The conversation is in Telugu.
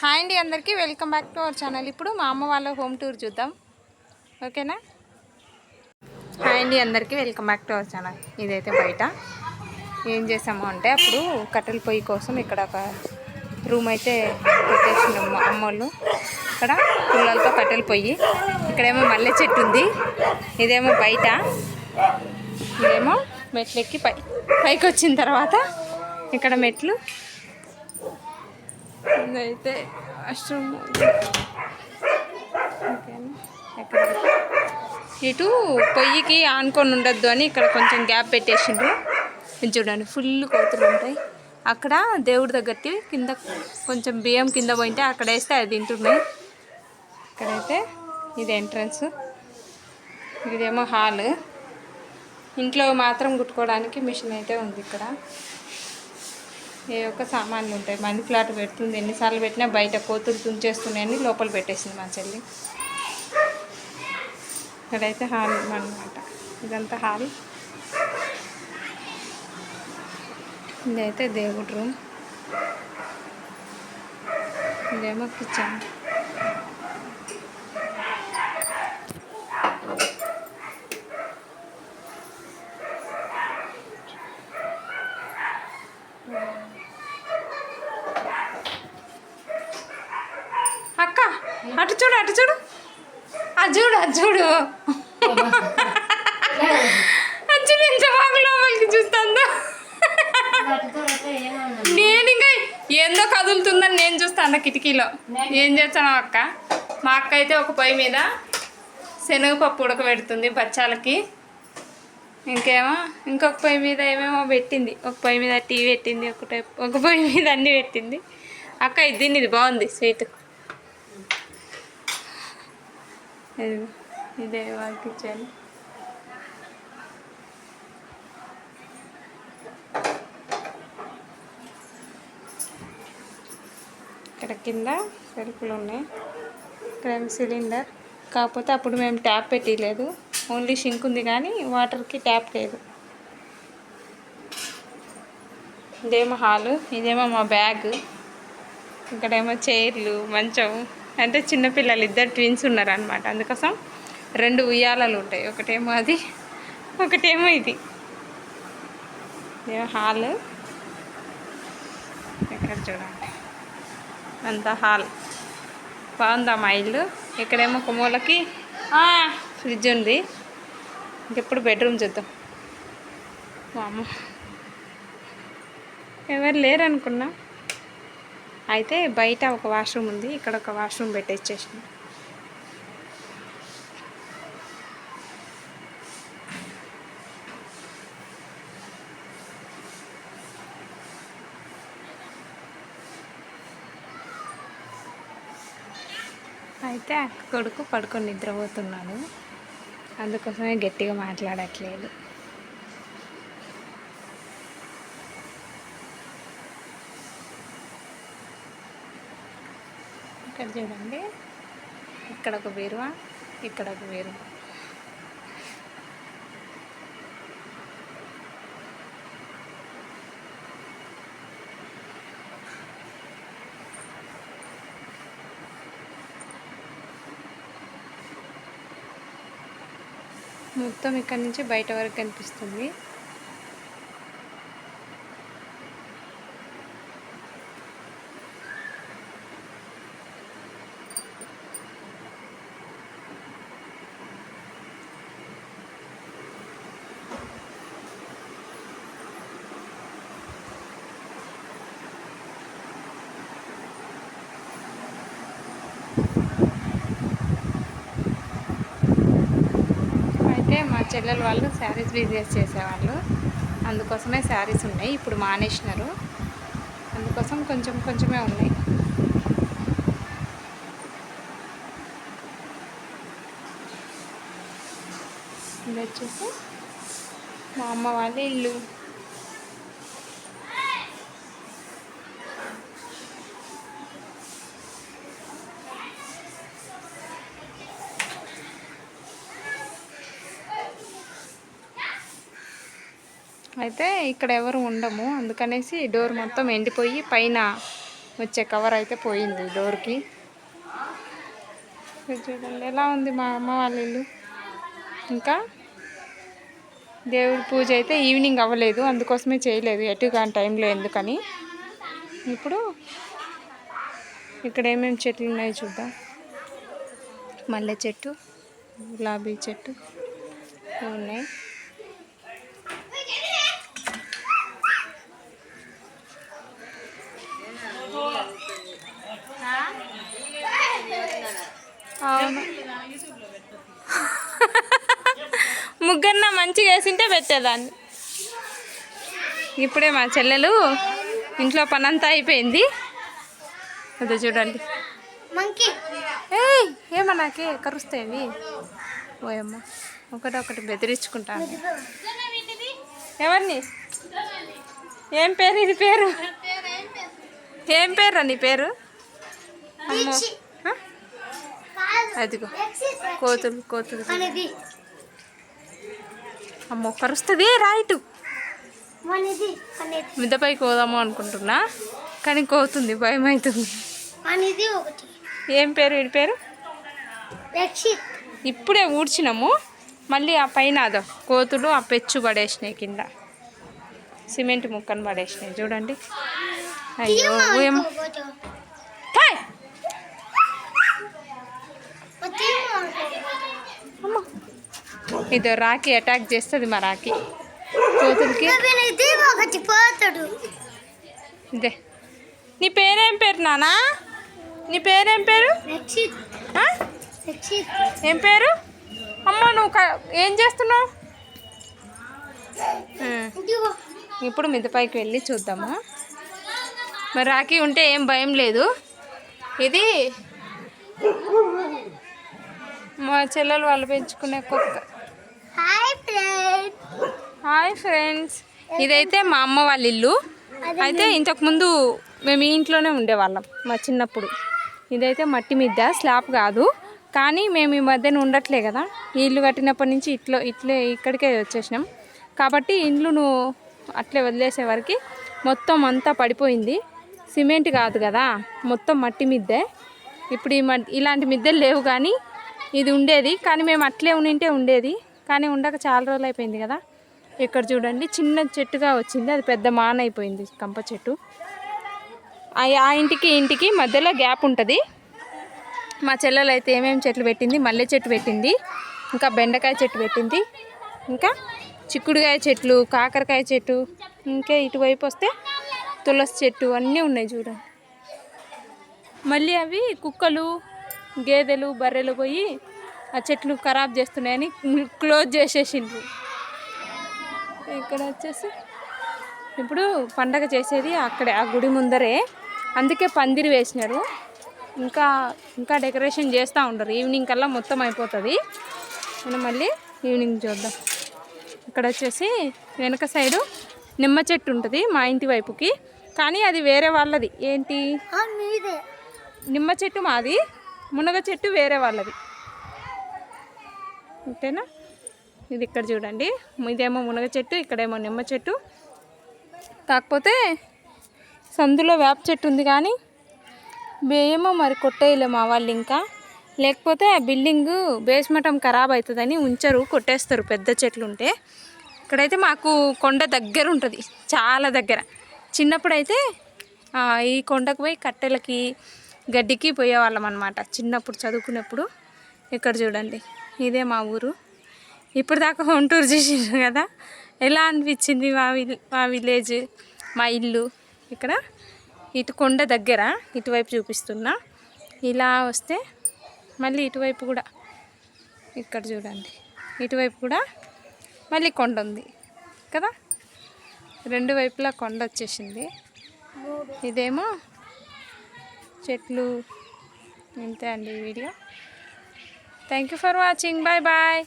హాయ్ అండి అందరికీ. Welcome back to our channel. ఇప్పుడు మా అమ్మ వాళ్ళ హోమ్ టూర్ చూద్దాం. ఓకేనా? హాయ్ అండి అందరికీ. Welcome back to our channel. ఇదైతే బయట. ఏం చేసాము అంటే అప్పుడు కట్టెల పొయ్యి కోసం ఇక్కడ ఒక రూమ్ అయితే పెట్టేసినాము అమ్మోళ్ళు ఇక్కడ పుల్లలతో కట్టెల పొయ్యి. ఇక్కడేమో మల్లె చెట్టు ఉంది. ఇదేమో బయట. ఇదేమో మెట్లెక్కి పై పైకి వచ్చిన తర్వాత ఇక్కడ మెట్లు. ఇదైతే వాష్రూమ్ ఇటు పొయ్యికి ఆనుకొని ఉండొద్దు అని ఇక్కడ కొంచెం గ్యాప్ పెట్టేసిండ్రు. చూడండి ఫుల్ కోతులు ఉంటాయి. అక్కడ దేవుడి దగ్గరికి కింద కొంచెం బియ్యం కింద పోయింటే అక్కడ వేస్తే అది తింటున్నాయి ఇక్కడైతే ఇది ఎంట్రన్స్. ఇదేమో హాల్. ఇంట్లో మాత్రం కుట్టుకోవడానికి మిషన్ అయితే ఉంది ఇక్కడ. ఏ ఒక్క సామాన్లు ఉంటాయి. మనీ ప్లాట్ పెడుతుంది. ఎన్నిసార్లు పెట్టినా బయట కోతులు తుంచేస్తున్నాయని లోపల పెట్టేసింది మా చెల్లి. ఇక్కడైతే హాల్ అనమాట ఇదంతా హాల్. ఇదైతే దేవుడి రూమ్. ఇదేమో కిచెన్ అక్క అటు చూడు అటు చూడు. అది చూడు అది చూడు. అచ్చు ఎంత బాగా లోపలికి చూస్తుందో? నేను ఇంకా ఏందో కదులుతుందని నేను చూస్తాను కిటికీలో. ఏం చేస్తాను అక్క? మా అక్క అయితే ఒక పొయ్యి మీద శనగపప్పు ఉడకబెడుతుంది బచ్చాలకి. ఇంకేమో ఇంకొక పొయ్యి మీద ఏమేమో పెట్టింది. ఒక పొయ్యి మీద టీ పెట్టింది ఒక టైప్ ఒక పొయ్యి మీద అన్నీ పెట్టింది. అక్క ఇది తిని ఇది బాగుంది స్వీట్. ఇదే వాళ్ళకి కిచెన్ ఇక్కడ కింద సెల్ఫ్లు ఉన్నాయి. ఇక్కడ సిలిండర్. కాకపోతే అప్పుడు మేము ట్యాప్ పెట్టలేదు. ఓన్లీ షింక్ ఉంది కానీ వాటర్కి ట్యాప్ లేదు. ఇదేమో హాలు ఇదేమో మా బ్యాగ్. ఇక్కడేమో చైర్లు మంచం. అంటే చిన్నపిల్లలు ఇద్దరు ట్విన్స్ ఉన్నారనమాట అందుకోసం రెండు ఉయ్యాలలు ఉంటాయి. ఒకటేమో అది ఒకటేమో ఇది. హాల్. ఇక్కడ చూడండి. అంతా హాల్. బాగుందా మా ఇల్లు? ఇక్కడేమో కొమ్మలకి ఫ్రిడ్జ్ ఉంది. ఇంకెప్పుడు బెడ్రూమ్ చూద్దాం. మా అమ్మ ఎవరు లేరు అనుకున్నా అయితే బయట ఒక వాష్రూమ్ ఉంది. ఇక్కడ ఒక వాష్రూమ్ పెట్టేసేసిన. అయితే అక్క కొడుకు పడుకొని నిద్రపోతున్నాడు. అందుకోసమే గట్టిగా మాట్లాడట్లేదు. ఇక్కడ చూడండి. ఇక్కడ ఒక బీరువా ఇక్కడ ఒక బీరువా. మొత్తం ఇక్కడ నుంచి బయట వరకు కనిపిస్తుంది అయితే మా చెల్లెలు వాళ్ళు శారీస్ బిజినెస్ చేసేవాళ్ళు. అందుకోసమే శారీస్ ఉన్నాయి. ఇప్పుడు మానేసినారు. అందుకోసం కొంచెం కొంచెమే ఉన్నాయి. ఇది వచ్చేసి మా అమ్మ వాళ్ళ ఇల్లు. అయితే ఇక్కడ ఎవరు ఉండము. అందుకనేసి డోర్ మొత్తం ఎండిపోయి పైన వచ్చే కవర్ అయితే పోయింది డోర్కి. చూడండి ఎలా ఉంది మా అమ్మ వాళ్ళ ఇల్లు? ఇంకా దేవుడి పూజ అయితే ఈవినింగ్ అవ్వలేదు అందుకోసమే చేయలేదు ఎటు కాని టైంలో ఎందుకని. ఇప్పుడు ఇక్కడ ఏమేమి చెట్లు ఉన్నాయో చూద్దాం. మల్లె చెట్టు. గులాబీ చెట్టు ఉన్నాయి. వేసింటే పెట్టేదాన్ని. ఇప్పుడే మా చెల్లెలు ఇంట్లో పనంతా అయిపోయింది. అదే చూడండి. మంకీ ఏయ్ ఏమన్నాకే కరుస్తాయి ఓయమ్మ ఒకటొకటి బెదిరించుకుంటాను ఎవరిని? ఏం పేరు ఇది పేరు? ఏం పేరు నీ పేరు? అమ్మో? అదిగో కోతులు కోతులు. అమ్మో కరుస్తుంది. రైట్ మిద్దపైకి పోదాము అనుకుంటున్నా కానీ కోతుంది భయం అవుతుంది. ఏం పేరు వీడి పేరు? ఇప్పుడే ఊడ్చినాము మళ్ళీ ఆ పైన అదో కోతులు ఆ పెచ్చు పడేసినాయి కింద. సిమెంట్ ముక్కను పడేసినాయి చూడండి. అయ్యో ఏమో థాయ్! అమ్మో. ఇదో రాకి అటాక్ చేస్తుంది మా రాకి కోతులకి ఇదే. నీ పేరేం పేరు నానా? నీ పేరేం పేరు? ఏం పేరు? అమ్మ నువ్వు క- ఏం చేస్తున్నావు? ఇప్పుడు మిద్దపైకి వెళ్ళి చూద్దాము. మరి రాఖీ ఉంటే ఏం భయం లేదు. ఇది మా చెల్లెలు వాళ్ళు పెంచుకునే కుక్క. Hi friends. ఇదైతే మా అమ్మ వాళ్ళ ఇల్లు. అయితే ఇంతకుముందు మేము ఈ ఇంట్లోనే ఉండేవాళ్ళం మా చిన్నప్పుడు. ఇదైతే మట్టి మిద్ద స్లాబ్ కాదు. కానీ మేము ఈ మధ్యన ఉండట్లే కదా. ఈ ఇల్లు కట్టినప్పటి నుంచి ఇట్లో ఇట్లే ఇక్కడికే వచ్చేసినాం. కాబట్టి ఇల్లును అట్లే వదిలేసే వరకు మొత్తం అంతా పడిపోయింది. సిమెంట్ కాదు కదా మొత్తం మట్టి మిద్దే ఇప్పుడు ఈ ఇలాంటి మిద్దెలు లేవు కానీ ఇది ఉండేది. కానీ మేము అట్లే ఉండింటే ఉండేది. కానీ ఉండక చాలా రోజులు అయిపోయింది కదా. ఇక్కడ చూడండి చిన్న చెట్టుగా వచ్చింది. అది పెద్ద మాన అయిపోయింది కంప చెట్టు. ఆ ఇంటికి ఇంటికి మధ్యలో గ్యాప్ ఉంటుంది. మా చెల్లెలు అయితే ఏమేమి చెట్లు పెట్టింది? మల్లె చెట్టు పెట్టింది. ఇంకా బెండకాయ చెట్టు పెట్టింది. ఇంకా చిక్కుడుకాయ చెట్లు కాకరకాయ చెట్టు ఇంకా ఇటువైపు వస్తే తులసి చెట్టు అన్నీ ఉన్నాయి చూడండి. మళ్ళీ అవి కుక్కలు గేదెలు బర్రెలు పోయి ఆ చెట్లు ఖరాబ్ చేస్తున్నాయని క్లోజ్ చేసేసిండ్రు. ఇక్కడ వచ్చేసి ఇప్పుడు పండగ చేసేది అక్కడే ఆ గుడి ముందరే. అందుకే పందిరి వేసినారు. ఇంకా ఇంకా డెకరేషన్ చేస్తూ ఉండరు. ఈవినింగ్ కల్లా మొత్తం అయిపోతుంది. మనం మళ్ళీ ఈవినింగ్ చూద్దాం. ఇక్కడ వచ్చేసి వెనక సైడు నిమ్మ చెట్టు ఉంటుంది మా ఇంటి వైపుకి. కానీ అది వేరే వాళ్ళది. ఏంటి? నిమ్మ చెట్టు మాది. మునగ చెట్టు వేరే వాళ్ళది. ఓకేనా? ఇది ఇక్కడ చూడండి. ఇదేమో మునగ చెట్టు ఇక్కడేమో నిమ్మ చెట్టు. కాకపోతే సందులో వేప చెట్టు ఉంది కానీ ఏమో మరి కొట్టేయలే మా వాళ్ళు ఇంకా. లేకపోతే ఆ బిల్డింగ్ బేస్మటం ఖరాబ్ అవుతుందని ఉంచరు కొట్టేస్తారు పెద్ద చెట్లు ఉంటే. ఇక్కడైతే మాకు కొండ దగ్గర ఉంటుంది చాలా దగ్గర. చిన్నప్పుడైతే ఈ కొండకు పోయి కట్టెలకి గడ్డికి పోయేవాళ్ళం అనమాట చిన్నప్పుడు చదువుకున్నప్పుడు. ఇక్కడ చూడండి ఇదే మా ఊరు. ఇప్పుడు దాకా హోమ్ టూర్ చేసిండ్రు కదా? ఎలా అనిపించింది మా విల్ మా విలేజ్ మా ఇల్లు? ఇక్కడ ఇటు కొండ దగ్గర ఇటువైపు చూపిస్తున్నా. ఇలా వస్తే మళ్ళీ ఇటువైపు కూడా ఇక్కడ చూడండి. ఇటువైపు కూడా మళ్ళీ కొండ ఉంది కదా? రెండు వైపులా కొండ వచ్చేసింది. ఇదేమో చెట్లు ఇంతే అండి video. Thank you for watching bye bye